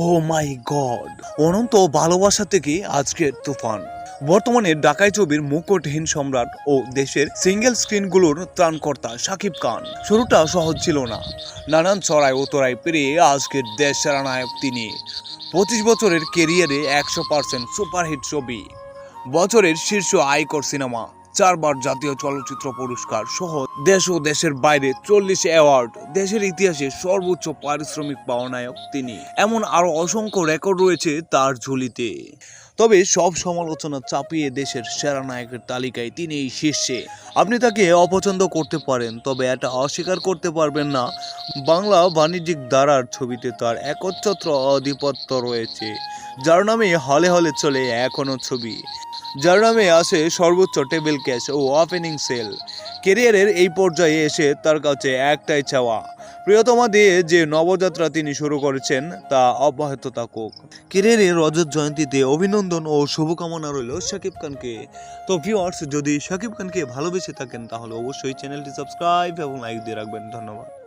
ও মাই god অনন্ত ভালোবাসা থেকে আজকের তুফান। বর্তমানে ডাকাই ছবির মুকুটহীন সম্রাট ও দেশের সিঙ্গেল স্ক্রিনগুলোর ত্রাণকর্তা শাকিব খান। শুরুটা সহজ ছিল না। নানান চড়াই উতরাই পেরিয়ে আজকের দেশ সেরা নায়ক তিনি। পঁচিশ বছরের কেরিয়ারে একশো পার্সেন্ট সুপারহিট ছবি। বছরের শীর্ষ আয়কর সিনেমা। চারবার জাতীয় চলচ্চিত্র পুরস্কার সহ দেশ ও দেশের বাইরে চল্লিশ অ্যাওয়ার্ড, দেশের ইতিহাসে সর্বোচ্চ পারিশ্রমিক পাওয়া নায়ক তিনি। এমন আরও অসংখ্য রেকর্ড রয়েছে তার ঝুলিতে। তবে সব সমালোচনা চাপিয়ে দেশের সেরা নায়কের তালিকায় তিনি এই শীর্ষে। আপনি তাকে অপছন্দ করতে পারেন, তবে এটা অস্বীকার করতে পারবেন না। বাংলা বাণিজ্যিক দ্বারার ছবিতে তার একচ্ছত্র আধিপত্য রয়েছে। যার নামে হলে হলে চলে এখনও ছবি। যার নামে আছে সর্বোচ্চ টেবিল ক্যাশ ও ওপেনিং সেল কেরিয়ারের এই পর্যায়ে এসে তার কাছে একটাই চাওয়া। প্রিয়তমা দিয়ে যে নবযাত্রা তিনি শুরু করেছেন, তা অব্যাহত থাকুক কেরিয়ারের রজত জয়ন্তীতে অভিনন্দন ও শুভকামনা রইল শাকিব খানকে। তো ভিউয়ার্স যদি শাকিব খানকে ভালোবেসে থাকেন, তাহলে অবশ্যই চ্যানেলটি সাবস্ক্রাইব এবং লাইক দিয়ে রাখবেন। ধন্যবাদ।